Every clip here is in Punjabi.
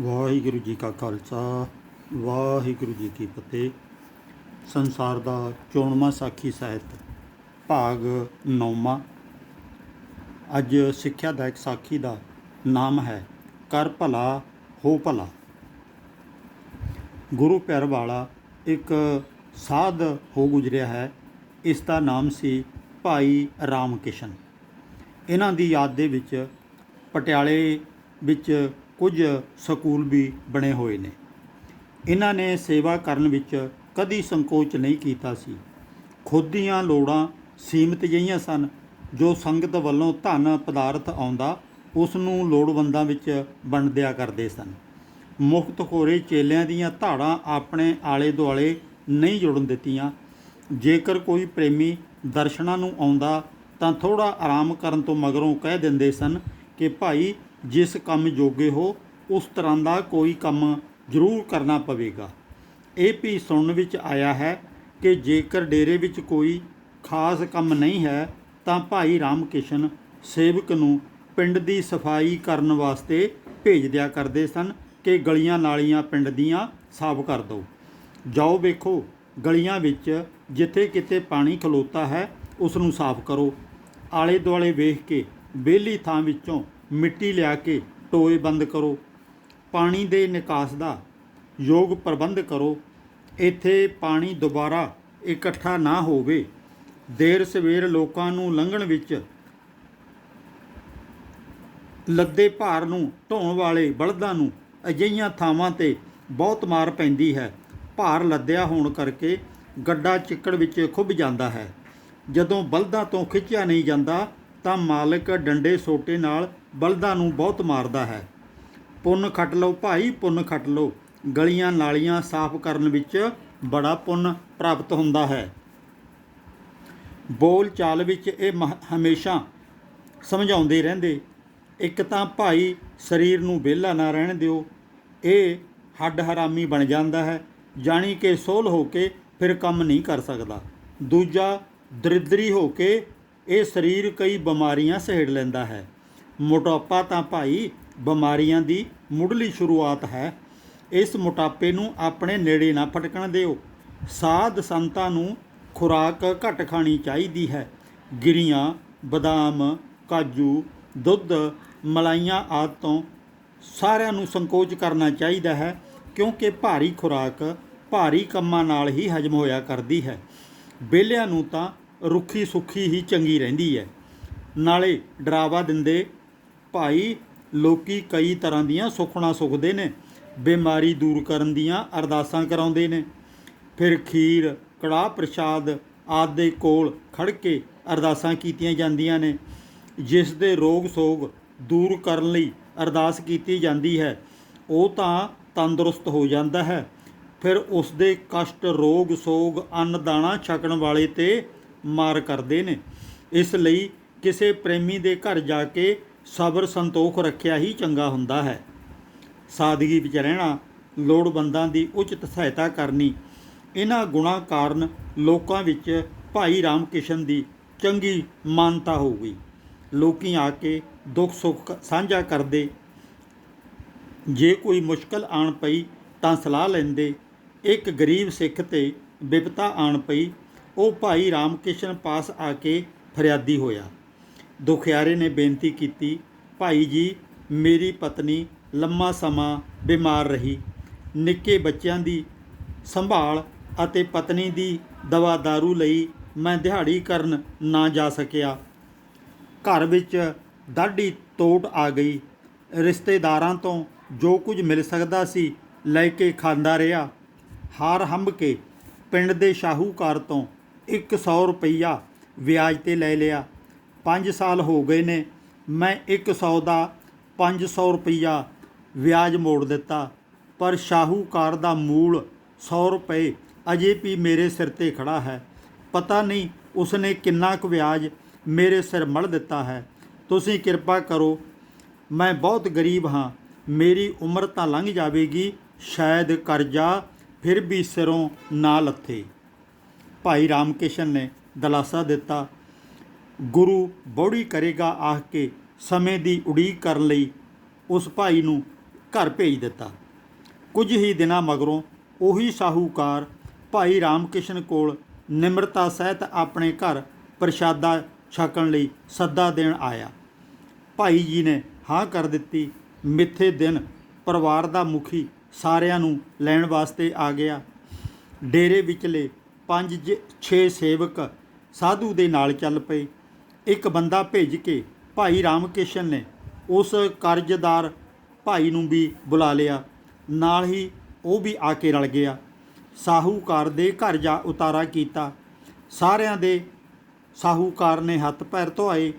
ਵਾਹਿਗੁਰੂ ਜੀ ਕਾ ਖਾਲਸਾ, ਵਾਹਿਗੁਰੂ ਜੀ ਕੀ ਫਤਿਹ। ਸੰਸਾਰ ਦਾ ਚੋਣਵਾਂ ਸਾਖੀ ਸਾਹਿਤ, ਭਾਗ ਨੌਵਾਂ। ਅੱਜ ਸਿੱਖਿਆ ਦਾ ਇੱਕ ਸਾਖੀ ਦਾ ਨਾਮ ਹੈ, ਕਰ ਭਲਾ, ਹੋ ਭਲਾ। ਗੁਰੂ ਪਿਆਰ ਵਾਲਾ ਇੱਕ ਸਾਧ ਹੋ ਗੁਜਰਿਆ ਹੈ, ਇਸ ਦਾ ਨਾਮ ਸੀ ਭਾਈ ਰਾਮ ਕਿਸ਼ਨ ਇਹਨਾਂ ਦੀ ਯਾਦ ਦੇ ਵਿੱਚ ਪਟਿਆਲੇ ਵਿੱਚ ਕੁਝ ਸਕੂਲ ਵੀ ਬਣੇ ਹੋਏ ਨੇ। ਇਹਨਾਂ ਨੇ ਸੇਵਾ ਕਰਨ ਵਿੱਚ ਕਦੀ ਸੰਕੋਚ ਨਹੀਂ ਕੀਤਾ ਸੀ। ਖੁਦ ਦੀਆਂ ਲੋੜਾਂ ਸੀਮਿਤ ਜਿਹੀਆਂ ਸਨ, ਜੋ ਸੰਗਤ ਵੱਲੋਂ ਧਨ ਪਦਾਰਥ ਆਉਂਦਾ ਉਸ ਨੂੰ ਲੋੜਵੰਦਾਂ ਵਿੱਚ ਵੰਡ ਦਿਆ ਕਰਦੇ ਸਨ। ਮੁਕਤ ਖੋਰੇ ਚੇਲਿਆਂ ਦੀਆਂ ਧਾੜਾਂ ਆਪਣੇ ਆਲੇ ਦੁਆਲੇ ਨਹੀਂ ਜੁੜਨ ਦਿੱਤੀਆਂ। ਜੇਕਰ ਕੋਈ ਪ੍ਰੇਮੀ ਦਰਸ਼ਨਾਂ ਨੂੰ ਆਉਂਦਾ, ਤਾਂ ਥੋੜਾ ਆਰਾਮ ਕਰਨ ਤੋਂ ਮਗਰੋਂ ਕਹਿ ਦਿੰਦੇ ਸਨ ਕਿ, ਭਾਈ ਜਿਸ ਕੰਮ ਜੋਗੇ ਹੋ, ਉਸ ਤਰ੍ਹਾਂ ਦਾ ਕੋਈ ਕੰਮ ਜ਼ਰੂਰ ਕਰਨਾ ਪਵੇਗਾ। ਇਹ ਵੀ ਸੁਣਨ ਵਿੱਚ ਆਇਆ ਹੈ ਕਿ ਜੇਕਰ ਡੇਰੇ ਵਿੱਚ ਕੋਈ ਖਾਸ ਕੰਮ ਨਹੀਂ ਹੈ, ਤਾਂ ਭਾਈ ਰਾਮ ਕਿਸ਼ਨ ਸੇਵਕ ਨੂੰ ਪਿੰਡ ਦੀ ਸਫ਼ਾਈ ਕਰਨ ਵਾਸਤੇ ਭੇਜ ਦਿਆ ਕਰਦੇ ਸਨ ਕਿ ਗਲੀਆਂ ਨਾਲੀਆਂ ਪਿੰਡ ਦੀਆਂ ਸਾਫ਼ ਕਰ ਦਿਓ। ਜਾਓ ਵੇਖੋ, ਗਲੀਆਂ ਵਿੱਚ ਜਿੱਥੇ ਕਿਤੇ ਪਾਣੀ ਖਲੋਤਾ ਹੈ, ਉਸ ਨੂੰ ਸਾਫ਼ ਕਰੋ। ਆਲੇ ਦੁਆਲੇ ਵੇਖ ਕੇ ਵਿਹਲੀ ਥਾਂ ਵਿੱਚੋਂ ਮਿੱਟੀ ਲਿਆ ਕੇ ਟੋਏ ਬੰਦ ਕਰੋ। ਪਾਣੀ ਦੇ ਨਿਕਾਸ ਦਾ ਯੋਗ ਪ੍ਰਬੰਧ ਕਰੋ। ਇੱਥੇ ਪਾਣੀ ਦੁਬਾਰਾ ਇਕੱਠਾ ਨਾ ਹੋਵੇ। ਦੇਰ ਸਵੇਰ ਲੋਕਾਂ ਨੂੰ ਲੰਘਣ ਵਿੱਚ ਲੱਦੇ ਭਾਰ ਨੂੰ ਢੋਣ ਵਾਲੇ ਬਲਦਾਂ ਨੂੰ ਅਜਿਹੀਆਂ ਥਾਵਾਂ ਤੇ ਬਹੁਤ ਮਾਰ ਪੈਂਦੀ ਹੈ। ਭਾਰ ਲੱਦਿਆ ਹੋਣ ਕਰਕੇ ਗੱਡਾ ਚਿੱਕੜ ਵਿੱਚ ਖੁੱਭ ਜਾਂਦਾ ਹੈ। ਜਦੋਂ ਬਲਦਾਂ ਤੋਂ ਖਿੱਚਿਆ ਨਹੀਂ ਜਾਂਦਾ ਤਾਂ ਮਾਲਕ ਡੰਡੇ ਸੋਟੇ ਨਾਲ ਬਲਦਾਂ ਨੂੰ ਬਹੁਤ ਮਾਰਦਾ ਹੈ। ਪੁੰਨ ਖੱਟ ਲਓ ਭਾਈ, ਪੁੰਨ ਖੱਟ ਲਓ। ਗਲੀਆਂ ਨਾਲੀਆਂ ਸਾਫ਼ ਕਰਨ ਵਿੱਚ ਬੜਾ ਪੁੰਨ ਪ੍ਰਾਪਤ ਹੁੰਦਾ ਹੈ। ਬੋਲ ਚਾਲ ਵਿੱਚ ਇਹ ਮਹ- ਹਮੇਸ਼ਾ ਸਮਝਾਉਂਦੇ ਰਹਿੰਦੇ। ਇੱਕ ਤਾਂ ਭਾਈ ਸਰੀਰ ਨੂੰ ਵਿਹਲਾ ਨਾ ਰਹਿਣ ਦਿਓ। ਇਹ ਹੱਡ ਹਰਾਮੀ ਬਣ ਜਾਂਦਾ ਹੈ। ਜਾਣੀ ਕਿ ਸੋਲ ਹੋ ਕੇ ਫਿਰ ਕੰਮ ਨਹੀਂ ਕਰ ਸਕਦਾ। ਦੂਜਾ ਦਰਿਦਰੀ ਹੋ ਕੇ ਇਹ ਸਰੀਰ ਕਈ ਬਿਮਾਰੀਆਂ ਸਹੇੜ ਲੈਂਦਾ ਹੈ। ਮੋਟਾਪਾ ਤਾਂ ਭਾਈ ਬਿਮਾਰੀਆਂ ਦੀ ਮੁੱਢਲੀ ਸ਼ੁਰੂਆਤ ਹੈ। ਇਸ ਮੋਟਾਪੇ ਨੂੰ ਆਪਣੇ ਨੇੜੇ ਨਾ ਫਟਕਣ ਦਿਓ। ਸਾਧ ਸੰਤਾਂ ਨੂੰ ਖੁਰਾਕ ਘੱਟ ਖਾਣੀ ਚਾਹੀਦੀ ਹੈ। ਗਿਰੀਆਂ, ਬਦਾਮ, ਕਾਜੂ, ਦੁੱਧ, ਮਲਾਈਆਂ ਆਦਿ ਤੋਂ ਸਾਰਿਆਂ ਨੂੰ ਸੰਕੋਚ ਕਰਨਾ ਚਾਹੀਦਾ ਹੈ ਕਿਉਂਕਿ ਭਾਰੀ ਖੁਰਾਕ ਭਾਰੀ ਕੰਮਾਂ ਨਾਲ ਹੀ ਹਜਮ ਹੋਇਆ ਕਰਦੀ ਹੈ। ਬੇਲਿਆਂ ਨੂੰ ਤਾਂ ਰੁੱਖੀ ਸੁੱਖੀ ਹੀ ਚੰਗੀ ਰਹਿੰਦੀ ਹੈ। ਨਾਲੇ ਡਰਾਵਾ ਦਿੰਦੇ ਭਾਈ ਲੋਕੀ ਕਈ ਤਰ੍ਹਾਂ ਦੀਆਂ ਸੁਖਣਾ ਸੁਖਦੇ ਨੇ, ਬਿਮਾਰੀ ਦੂਰ ਕਰਨ ਦੀਆਂ ਅਰਦਾਸਾਂ ਕਰਾਉਂਦੇ ਨੇ। ਫਿਰ ਖੀਰ, ਕੜਾਹ ਪ੍ਰਸ਼ਾਦ ਆਦਿ ਦੇ ਕੋਲ ਖੜ ਕੇ ਅਰਦਾਸਾਂ ਕੀਤੀਆਂ ਜਾਂਦੀਆਂ ਨੇ। ਜਿਸ ਦੇ ਰੋਗ ਸੋਗ ਦੂਰ ਕਰਨ ਲਈ ਅਰਦਾਸ ਕੀਤੀ ਜਾਂਦੀ ਹੈ, ਉਹ ਤਾਂ ਤੰਦਰੁਸਤ ਹੋ ਜਾਂਦਾ ਹੈ। ਫਿਰ ਉਸ ਦੇ ਕਸ਼ਟ, ਰੋਗ ਸੋਗ, ਅੰਨ ਦਾਣਾ ਛਕਣ ਵਾਲੇ ਤੇ ਮਾਰ ਕਰਦੇ ਨੇ। ਇਸ ਲਈ ਕਿਸੇ ਪ੍ਰੇਮੀ ਦੇ ਘਰ ਜਾ ਕੇ ਸਬਰ ਸੰਤੋਖ ਰੱਖਿਆ ਹੀ ਚੰਗਾ ਹੁੰਦਾ ਹੈ। ਸਾਦਗੀ ਵਿੱਚ ਰਹਿਣਾ ਲੋੜਵੰਦਾਂ ਦੀ ਉਚਿਤ ਸਹਾਇਤਾ ਕਰਨੀ। ਇਹਨਾਂ ਗੁਣਾਂ ਕਾਰਨ ਲੋਕਾਂ ਵਿੱਚ ਭਾਈ ਰਾਮ ਦੀ ਚੰਗੀ ਮਾਨਤਾ ਹੋ ਗਈ ਲੋਕੀ ਆ ਕੇ ਦੁੱਖ ਸੁੱਖ ਸਾਂਝਾ ਕਰਦੇ। ਜੇ ਕੋਈ ਮੁਸ਼ਕਲ ਆਣ ਪਈ ਤਾਂ ਸਲਾਹ ਲੈਂਦੇ। ਇੱਕ ਗਰੀਬ ਸਿੱਖ ਤੇ ਵਿਪਤਾ ਆਣ ਪਈ ਉਹ ਭਾਈ ਰਾਮ ਪਾਸ ਆ ਕੇ ਫਰਿਆਦੀ ਹੋਇਆ। ਦੁਖਿਆਰੇ ਨੇ ਬੇਨਤੀ ਕੀਤੀ, ਭਾਈ ਜੀ, ਮੇਰੀ ਪਤਨੀ ਲੰਮਾ ਸਮਾਂ ਬਿਮਾਰ ਰਹੀ। ਨਿੱਕੇ ਬੱਚਿਆਂ ਦੀ ਸੰਭਾਲ ਅਤੇ ਪਤਨੀ ਦੀ ਦਵਾ ਦਾਰੂ ਲਈ ਮੈਂ ਦਿਹਾੜੀ ਕਰਨ ਨਾ ਜਾ ਸਕਿਆ। ਘਰ ਵਿੱਚ ਦਾਢੀ ਤੋਟ ਆ ਗਈ। ਰਿਸ਼ਤੇਦਾਰਾਂ ਤੋਂ ਜੋ ਕੁਝ ਮਿਲ ਸਕਦਾ ਸੀ ਲੈ ਕੇ ਖਾਂਦਾ ਰਿਹਾ। ਹਾਰ ਹੰਬ ਕੇ ਪਿੰਡ ਦੇ ਸ਼ਾਹੂਕਾਰ ਤੋਂ 100 ਰੁਪਈਆ ਵਿਆਜ ਤੇ ਲੈ ਲਿਆ। 5 ਸਾਲ ਹੋ ਗਏ ਨੇ, ਮੈਂ 100 ਦਾ 500 ਰੁਪਈਆ ਵਿਆਜ ਮੋੜ ਦਿੱਤਾ। ਪਰ ਸ਼ਾਹੂਕਾਰ ਦਾ ਮੂਲ 100 ਰੁਪਏ ਅਜੇ ਵੀ ਮੇਰੇ ਸਿਰ ਤੇ ਖੜਾ ਹੈ। ਪਤਾ ਨਹੀਂ ਉਸਨੇ ਕਿੰਨਾ ਕੁ ਵਿਆਜ ਮੇਰੇ ਸਿਰ ਮੜ ਦਿੱਤਾ ਹੈ। ਤੁਸੀਂ ਕਿਰਪਾ ਕਰੋ, ਮੈਂ ਬਹੁਤ ਗਰੀਬ ਹਾਂ। ਮੇਰੀ ਉਮਰ ਤਾਂ ਲੰਘ ਜਾਵੇਗੀ, ਸ਼ਾਇਦ ਕਰਜ਼ਾ ਫਿਰ ਵੀ ਸਿਰੋਂ ਨਾ ਲੱਥੇ। ਭਾਈ ਰਾਮਕਿਸ਼ਨ ਨੇ ਦਲਾਸਾ ਦਿੱਤਾ। ਗੁਰੂ ਬੋੜੀ ਕਰੇਗਾ ਆਖ ਕੇ ਸਮੇਂ ਦੀ ਉਡੀਕ ਕਰਨ ਲਈ ਉਸ ਭਾਈ ਨੂੰ ਘਰ ਭੇਜ ਦਿੱਤਾ। ਕੁਝ ਹੀ ਦਿਨਾਂ ਮਗਰੋਂ ਉਹੀ ਸਾਹੂਕਾਰ ਭਾਈ ਰਾਮਕਿਸ਼ਨ ਕੋਲ ਨਿਮਰਤਾ ਸਹਿਤ ਆਪਣੇ ਘਰ ਪ੍ਰਸ਼ਾਦਾ ਛਕਣ ਲਈ ਸੱਦਾ ਦੇਣ ਆਇਆ। ਭਾਈ ਜੀ ਨੇ ਹਾਂ ਕਰ ਦਿੱਤੀ। ਮਿੱਥੇ ਦਿਨ ਪਰਿਵਾਰ ਦਾ ਮੁਖੀ ਸਾਰਿਆਂ ਨੂੰ ਲੈਣ ਵਾਸਤੇ ਆ ਗਿਆ। ਡੇਰੇ ਵਿਚਲੇ 5-6 ਸੇਵਕ ਸਾਧੂ ਦੇ ਨਾਲ ਚੱਲ ਪਏ। ਇੱਕ ਬੰਦਾ ਭੇਜ ਕੇ ਭਾਈ ਰਾਮਕਿਸ਼ਨ ਨੇ ਉਸ ਕਰਜ਼ਦਾਰ ਭਾਈ ਨੂੰ ਵੀ ਬੁਲਾ ਲਿਆ। ਨਾਲ ਹੀ ਉਹ ਵੀ ਆ ਕੇ ਰਲ ਗਿਆ। ਸਾਹੂਕਾਰ ਦੇ ਘਰ ਜਾ ਉਤਾਰਾ ਕੀਤਾ। ਸਾਰਿਆਂ ਦੇ ਸਾਹੂਕਾਰ ਨੇ ਹੱਥ ਪੈਰ ਧੋਏ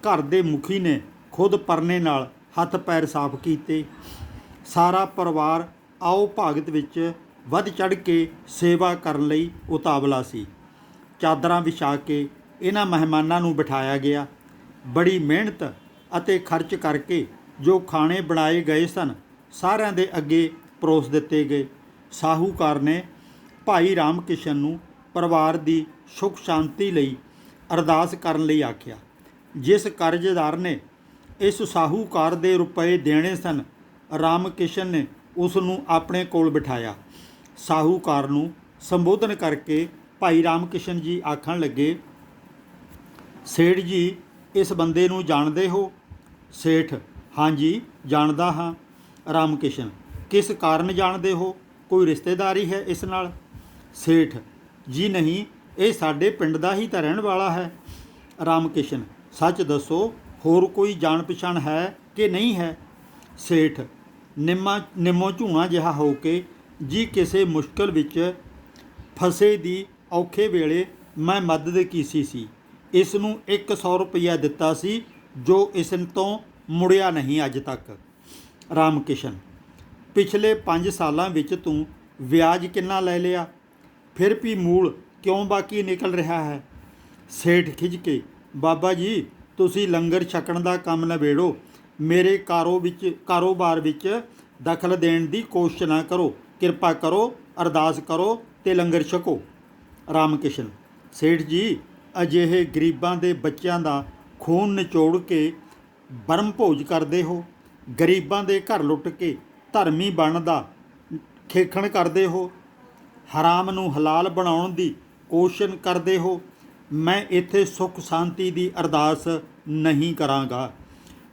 ਘਰ ਦੇ ਮੁਖੀ ਨੇ ਖੁਦ ਪਰਨੇ ਨਾਲ ਹੱਥ ਪੈਰ ਸਾਫ਼ ਕੀਤੇ। ਸਾਰਾ ਪਰਿਵਾਰ ਆਓ ਭਾਗਤ ਵਿੱਚ ਵੱਧ ਚੜ ਕੇ ਸੇਵਾ ਕਰਨ ਲਈ ਉਤਾਵਲਾ ਸੀ। ਚਾਦਰਾਂ ਵਿਛਾ ਕੇ ਇਹਨਾਂ ਮਹਿਮਾਨਾਂ ਨੂੰ ਬਿਠਾਇਆ ਗਿਆ। ਬੜੀ ਮਿਹਨਤ ਅਤੇ ਖਰਚ ਕਰਕੇ ਜੋ ਖਾਣੇ ਬਣਾਏ ਗਏ ਸਨ, ਸਾਰਿਆਂ ਦੇ ਅੱਗੇ ਪਰੋਸ ਦਿੱਤੇ ਗਏ। ਸਾਹੂਕਾਰ ਨੇ ਭਾਈ ਰਾਮਕਿਸ਼ਨ ਨੂੰ ਪਰਿਵਾਰ ਦੀ ਸੁਖ ਸ਼ਾਂਤੀ ਲਈ ਅਰਦਾਸ ਕਰਨ ਲਈ ਆਖਿਆ। ਜਿਸ ਕਰਜ਼ਦਾਰ ਨੇ ਇਸ ਸਾਹੂਕਾਰ ਦੇ ਰੁਪਏ ਦੇਣੇ ਸਨ, ਰਾਮਕਿਸ਼ਨ ਨੇ ਉਸ ਨੂੰ ਆਪਣੇ ਕੋਲ ਬਿਠਾਇਆ। ਸਾਹੂਕਾਰ ਨੂੰ ਸੰਬੋਧਨ ਕਰਕੇ ਭਾਈ ਰਾਮਕਿਸ਼ਨ ਜੀ ਆਖਣ ਲੱਗੇ, ਸੇਠ ਜੀ, ਇਸ ਬੰਦੇ ਨੂੰ ਜਾਣਦੇ ਹੋ? ਸੇਠ ਹਾਂਜੀ ਜਾਣਦਾ ਹਾਂ। ਰਾਮਕਿਸ਼ਨ ਕਿਸ ਕਾਰਨ ਜਾਣਦੇ ਹੋ? ਕੋਈ ਰਿਸ਼ਤੇਦਾਰੀ ਹੈ ਇਸ ਨਾਲ? ਸੇਠ, ਜੀ ਨਹੀਂ, ਇਹ ਸਾਡੇ ਪਿੰਡ ਦਾ ਹੀ ਤਾਂ ਰਹਿਣ ਵਾਲਾ ਹੈ। ਰਾਮਕਿਸ਼ਨ ਸੱਚ ਦੱਸੋ, ਹੋਰ ਕੋਈ ਜਾਣ ਪਛਾਣ ਹੈ ਕਿ ਨਹੀਂ ਹੈ? ਸੇਠ, ਨਿੰਮਾ, ਨਿੰਮੋ ਝੂਣਾ ਜਿਹਾ ਹੋ ਕੇ ਜੀ ਕਿਸੇ ਮੁਸ਼ਕਲ ਵਿੱਚ ਫਸੇ ਦੀ ਔਖੇ ਵੇਲੇ ਮੈਂ ਮਦਦ ਕੀਤੀ ਸੀ। ਇਸ ਨੂੰ 100 ਰੁਪਇਆ ਦਿੱਤਾ ਸੀ, ਜੋ ਇਸ ਤੋਂ ਮੁੜਿਆ ਨਹੀਂ ਅੱਜ ਤੱਕ। ਰਾਮਕਿਸ਼ਨ ਪਿਛਲੇ 5 ਸਾਲਾਂ ਵਿੱਚ ਤੂੰ ਵਿਆਜ ਕਿੰਨਾ ਲੈ ਲਿਆ? ਫਿਰ ਵੀ ਮੂਲ ਕਿਉਂ ਬਾਕੀ ਨਿਕਲ ਰਿਹਾ ਹੈ? ਸੇਠ ਖਿੱਚ ਕੇ, ਬਾਬਾ ਜੀ, ਤੁਸੀਂ ਲੰਗਰ ਛਕਣ ਦਾ ਕੰਮ ਨਿਬੇੜੋ। ਮੇਰੇ ਕਾਰੋ ਵਿੱਚ, ਕਾਰੋਬਾਰ ਵਿੱਚ ਦਖਲ ਦੇਣ ਦੀ ਕੋਸ਼ਿਸ਼ ਨਾ ਕਰੋ। ਕਿਰਪਾ ਕਰੋ, ਅਰਦਾਸ ਕਰੋ ਤੇ ਲੰਗਰ ਛਕੋ। ਰਾਮਕਿਸ਼ਨ ਸੇਠ ਜੀ, ਅਜਿਹੇ ਗਰੀਬਾਂ ਦੇ ਬੱਚਿਆਂ ਦਾ ਖੂਨ ਨਿਚੋੜ ਕੇ ਬਰਮ ਭੋਜ ਕਰਦੇ ਹੋ, ਗਰੀਬਾਂ ਦੇ ਘਰ ਲੁੱਟ ਕੇ ਧਰਮੀ ਬਣਨ ਦਾ ਖੇਖਣ ਕਰਦੇ ਹੋ, ਹਰਾਮ ਨੂੰ ਹਲਾਲ ਬਣਾਉਣ ਦੀ ਕੋਸ਼ਿਸ਼ ਕਰਦੇ ਹੋ, ਮੈਂ ਇੱਥੇ ਸੁੱਖ ਸ਼ਾਂਤੀ ਦੀ ਅਰਦਾਸ ਨਹੀਂ ਕਰਾਂਗਾ,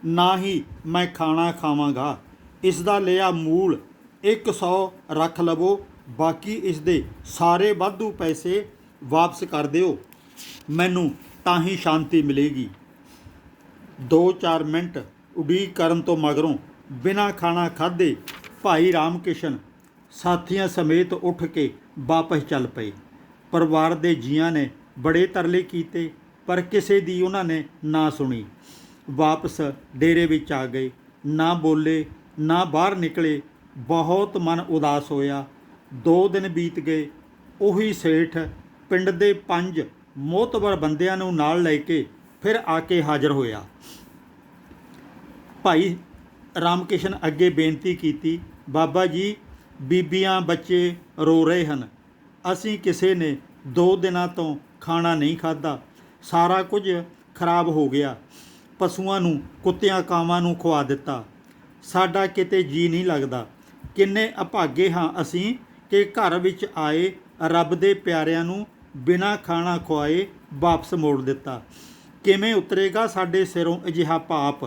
ਨਾ ਹੀ ਮੈਂ ਖਾਣਾ ਖਾਵਾਂਗਾ। ਇਸ ਦਾ ਲਿਆ ਮੂਲ 100 ਰੱਖ ਲਵੋ, ਬਾਕੀ ਇਸ ਦੇ ਸਾਰੇ ਵਾਧੂ ਪੈਸੇ ਵਾਪਸ ਕਰ ਦਿਓ। ਮੈਨੂੰ ਤਾਂ ਹੀ ਸ਼ਾਂਤੀ ਮਿਲੇਗੀ। 2-4 ਮਿੰਟ ਉਡੀਕ ਕਰਨ ਤੋਂ ਮਗਰੋਂ ਬਿਨਾਂ ਖਾਣਾ ਖਾਧੇ ਭਾਈ ਰਾਮਕਿਸ਼ਨ ਸਾਥੀਆਂ ਸਮੇਤ ਉੱਠ ਕੇ ਵਾਪਸ ਚੱਲ ਪਏ। ਪਰਿਵਾਰ ਦੇ ਜੀਆਂ ਨੇ ਬੜੇ ਤਰਲੇ ਕੀਤੇ, ਪਰ ਕਿਸੇ ਦੀ ਉਹਨਾਂ ਨੇ ਨਾ ਸੁਣੀ। ਵਾਪਸ ਡੇਰੇ ਵਿੱਚ ਆ ਗਏ। ਨਾ ਬੋਲੇ, ਨਾ ਬਾਹਰ ਨਿਕਲੇ ਬਹੁਤ ਮਨ ਉਦਾਸ ਹੋਇਆ। ਦੋ ਦਿਨ ਬੀਤ ਗਏ। ਉਹੀ ਸੇਠ ਪਿੰਡ ਦੇ ਪੰਜ ਮੋਤਬਰ ਬੰਦਿਆਂ ਨੂੰ ਨਾਲ ਲੈ ਕੇ ਫਿਰ ਆ ਕੇ ਹਾਜ਼ਰ ਹੋਇਆ। ਭਾਈ ਰਾਮਕਿਸ਼ਨ ਅੱਗੇ ਬੇਨਤੀ ਕੀਤੀ, ਬਾਬਾ ਜੀ, ਬੀਬੀਆਂ, ਬੱਚੇ ਰੋ ਰਹੇ ਹਨ। ਅਸੀਂ ਕਿਸੇ ਨੇ ਦੋ ਦਿਨਾਂ ਤੋਂ ਖਾਣਾ ਨਹੀਂ ਖਾਧਾ। ਸਾਰਾ ਕੁਝ ਖਰਾਬ ਹੋ ਗਿਆ। ਪਸ਼ੂਆਂ ਨੂੰ, ਕੁੱਤਿਆਂ, ਕਾਵਾਂ ਨੂੰ ਖਵਾ ਦਿੱਤਾ। ਸਾਡਾ ਕਿਤੇ ਜੀ ਨਹੀਂ ਲੱਗਦਾ। ਕਿੰਨੇ ਅਭਾਗੇ ਹਾਂ ਅਸੀਂ ਕਿ ਘਰ ਵਿੱਚ ਆਏ ਰੱਬ ਦੇ ਪਿਆਰਿਆਂ ਨੂੰ ਬਿਨਾਂ ਖਾਣਾ ਖਵਾਏ ਵਾਪਸ ਮੋੜ ਦਿੱਤਾ। ਕਿਵੇਂ ਉਤਰੇਗਾ ਸਾਡੇ ਸਿਰੋਂ ਅਜਿਹਾ ਪਾਪ?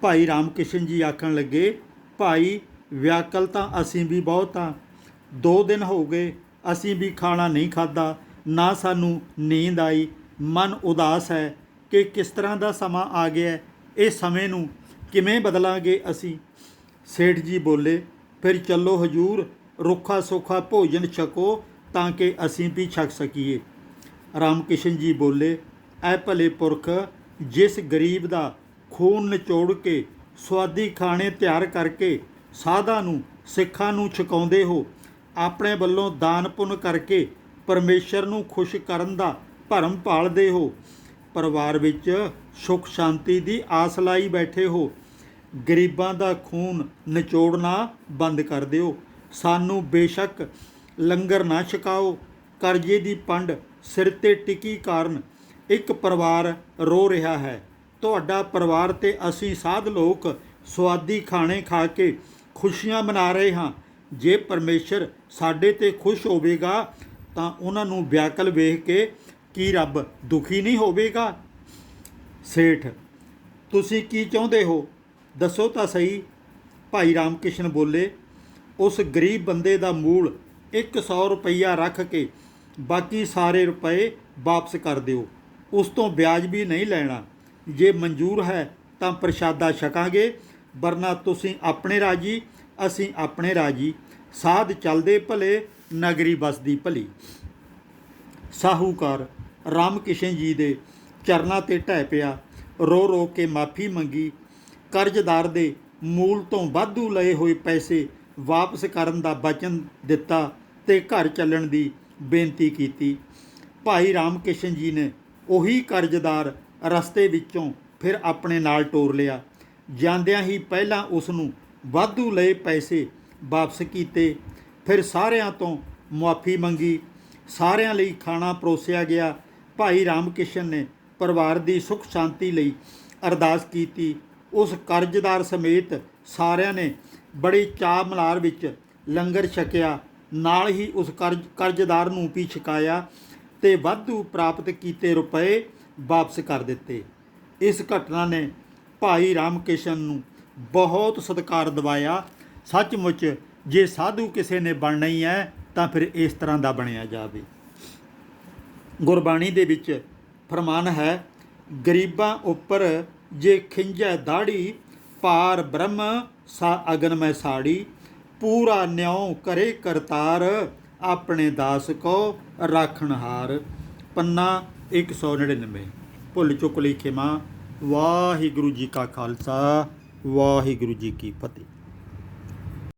ਭਾਈ ਰਾਮਕਿਸ਼ਨ ਜੀ ਆਖਣ ਲੱਗੇ, ਭਾਈ, ਵਿਆਕਲ ਤਾਂ ਅਸੀਂ ਵੀ ਬਹੁਤ ਆ ਦੋ ਦਿਨ ਹੋ ਗਏ, ਅਸੀਂ ਵੀ ਖਾਣਾ ਨਹੀਂ ਖਾਦਾ ਨਾ ਸਾਨੂੰ ਨੀਂਦ ਆਈ। ਮਨ ਉਦਾਸ ਹੈ ਕਿ ਕਿਸ ਤਰ੍ਹਾਂ ਦਾ ਸਮਾਂ ਆ ਗਿਆ ਇਹ ਸਮੇਂ ਨੂੰ ਕਿਵੇਂ ਬਦਲਾਂਗੇ ਅਸੀਂ? ਸੇਠ ਜੀ ਬੋਲੇ, ਫਿਰ ਚੱਲੋ ਹਜੂਰ, ਰੁੱਖਾ ਸੁੱਖਾ ਭੋਜਨ ਛਕੋ ਤਾਂ ਕਿ ਅਸੀਂ ਵੀ ਛਕ ਸਕੀਏ। ਰਾਮਕਿਸ਼ਨ ਜੀ ਬੋਲੇ, ਐ ਭਲੇ ਪੁਰਖ, ਜਿਸ ਗਰੀਬ ਦਾ ਖੂਨ ਨਿਚੋੜ ਕੇ ਸਵਾਦੀ ਖਾਣੇ ਤਿਆਰ ਕਰਕੇ ਸਾਧਾਂ ਨੂੰ, ਸਿੱਖਾਂ ਨੂੰ ਛਕਾਉਂਦੇ ਹੋ, ਆਪਣੇ ਵੱਲੋਂ ਦਾਨ ਪੁੰਨ ਕਰਕੇ ਪਰਮੇਸ਼ਰ ਨੂੰ ਖੁਸ਼ ਕਰਨ ਦਾ ਭਰਮ ਪਾਲਦੇ ਹੋ, ਪਰਿਵਾਰ ਵਿੱਚ ਸੁਖ ਸ਼ਾਂਤੀ ਦੀ ਆਸ ਲਾਈ ਬੈਠੇ ਹੋ ਗਰੀਬਾਂ ਦਾ ਖੂਨ ਨਿਚੋੜਨਾ ਬੰਦ ਕਰ ਦਿਓ। ਸਾਨੂੰ ਬੇਸ਼ੱਕ ਲੰਗਰ ਨਾ ਛਕਾਓ। ਕਰਜ਼ੇ ਦੀ ਪੰਡ ਸਿਰ ਤੇ ਟਿਕੀ ਕਾਰਨ ਇੱਕ ਪਰਿਵਾਰ ਰੋ ਰਿਹਾ ਹੈ। ਤੁਹਾਡਾ ਪਰਿਵਾਰ ਤੇ ਅਸੀਂ ਸਾਧ ਲੋਕ ਸੁਆਦੀ ਖਾਣੇ ਖਾ ਕੇ ਖੁਸ਼ੀਆਂ ਮਨਾ ਰਹੇ ਹਾਂ। ਜੇ ਪਰਮੇਸ਼ਰ ਸਾਡੇ ਤੇ ਖੁਸ਼ ਹੋਵੇਗਾ, ਤਾਂ ਉਹਨਾਂ ਨੂੰ ਵਿਆਕਲ ਵੇਖ ਕੇ ਕੀ ਰੱਬ ਦੁਖੀ ਨਹੀਂ ਹੋਵੇਗਾ? ਸੇਠ, ਤੁਸੀਂ ਕੀ ਚਾਹੁੰਦੇ ਹੋ? ਦੱਸੋ ਤਾਂ ਸਹੀ, ਭਾਈ ਰਾਮਕ੍ਰਿਸ਼ਨ ਬੋਲੇ, ਉਸ ਗਰੀਬ ਬੰਦੇ ਦਾ ਮੂਲ 100 ਰੁਪਈਆ ਰੱਖ ਕੇ ਬਾਕੀ ਸਾਰੇ ਰੁਪਏ ਵਾਪਸ ਕਰ ਦਿਓ। ਉਸ ਤੋਂ ਵਿਆਜ ਵੀ ਨਹੀਂ ਲੈਣਾ। ਜੇ ਮਨਜ਼ੂਰ ਹੈ ਤਾਂ ਪ੍ਰਸ਼ਾਦਾ ਛਕਾਂਗੇ, ਵਰਨਾ ਤੁਸੀਂ ਆਪਣੇ ਰਾਜੀ, ਅਸੀਂ ਆਪਣੇ ਰਾਜੀ। ਸਾਧ ਚੱਲਦੇ ਭਲੇ, ਨਗਰੀ ਬਸਦੀ ਭਲੀ। ਸਾਹੂਕਾਰ ਰਾਮਕਿਸ਼ਨ ਜੀ ਦੇ ਚਰਨਾਂ ਤੇ ਢਹਿ ਪਿਆ। ਰੋ ਰੋ ਕੇ ਮਾਫੀ ਮੰਗੀ। ਕਰਜ਼ਦਾਰ ਦੇ ਮੂਲ ਤੋਂ ਵਾਧੂ ਲਏ ਹੋਏ ਪੈਸੇ ਵਾਪਸ ਕਰਨ ਦਾ ਵਚਨ ਦਿੱਤਾ ਤੇ ਘਰ ਚੱਲਣ ਦੀ ਬੇਨਤੀ ਕੀਤੀ। ਭਾਈ ਰਾਮਕਿਸ਼ਨ ਜੀ ਨੇ ਉਹੀ ਕਰਜ਼ਦਾਰ ਰਸਤੇ ਵਿੱਚੋਂ ਫਿਰ ਆਪਣੇ ਨਾਲ ਟੋਰ ਲਿਆ। ਜਾਂਦਿਆਂ ਹੀ ਪਹਿਲਾਂ ਉਸ ਨੂੰ ਵਾਧੂ ਲਏ ਪੈਸੇ ਵਾਪਸ ਕੀਤੇ। ਫਿਰ ਸਾਰਿਆਂ ਤੋਂ ਮੁਆਫੀ ਮੰਗੀ। ਸਾਰਿਆਂ ਲਈ ਖਾਣਾ ਪਰੋਸਿਆ ਗਿਆ। ਭਾਈ ਰਾਮਕਿਸ਼ਨ ਨੇ ਪਰਿਵਾਰ ਦੀ ਸੁਖ ਸ਼ਾਂਤੀ ਲਈ ਅਰਦਾਸ ਕੀਤੀ। ਉਸ ਕਰਜ਼ਦਾਰ ਸਮੇਤ ਸਾਰਿਆਂ ਨੇ ਬੜੀ ਚਾਅ ਮਲਾਰ ਵਿੱਚ ਲੰਗਰ ਛਕਿਆ। ਨਾਲ ਹੀ ਉਸ ਕਰਜ਼, ਕਰਜ਼ਦਾਰ ਨੂੰ ਵੀ ਛਕਾਇਆ ਤੇ ਵਾਧੂ ਪ੍ਰਾਪਤ ਕੀਤੇ ਰੁਪਏ ਵਾਪਸ ਕਰ ਦਿੱਤੇ। ਇਸ ਘਟਨਾ ਨੇ ਭਾਈ ਰਾਮਕਿਸ਼ਨ ਨੂੰ ਬਹੁਤ ਸਤਿਕਾਰ ਦਿਵਾਇਆ। ਸੱਚਮੁੱਚ ਜੇ ਸਾਧੂ ਕਿਸੇ ਨੇ ਬਣਨਾ ਹੀ ਹੈ, ਤਾਂ ਫਿਰ ਇਸ ਤਰ੍ਹਾਂ ਦਾ ਬਣਿਆ ਜਾਵੇ। ਗੁਰਬਾਣੀ ਦੇ ਵਿੱਚ ਫਰਮਾਨ ਹੈ, ਗਰੀਬਾਂ ਉੱਪਰ ਜੇ ਖਿੰਜੈ ਦਾੜੀ, ਪਾਰ ਬ੍ਰਹਮ ਸਾ ਅਗਨ ਸਾੜੀ। ਪੂਰਾ ਨਿਉ ਕਰੇ ਕਰਤਾਰ, ਆਪਣੇ ਦਾਸ ਕੋ ਰਾਖਣਹਾਰ ਪੰਨਾ 199 ਭੁੱਲ ਚੁੱਕ ਲਿਖੇ ਮਾਂ, ਵਾਹਿਗੁਰੂ ਜੀ ਕਾ ਖਾਲਸਾ, ਵਾਹਿਗੁਰੂ ਜੀ ਕੀ ਫਤਿਹ।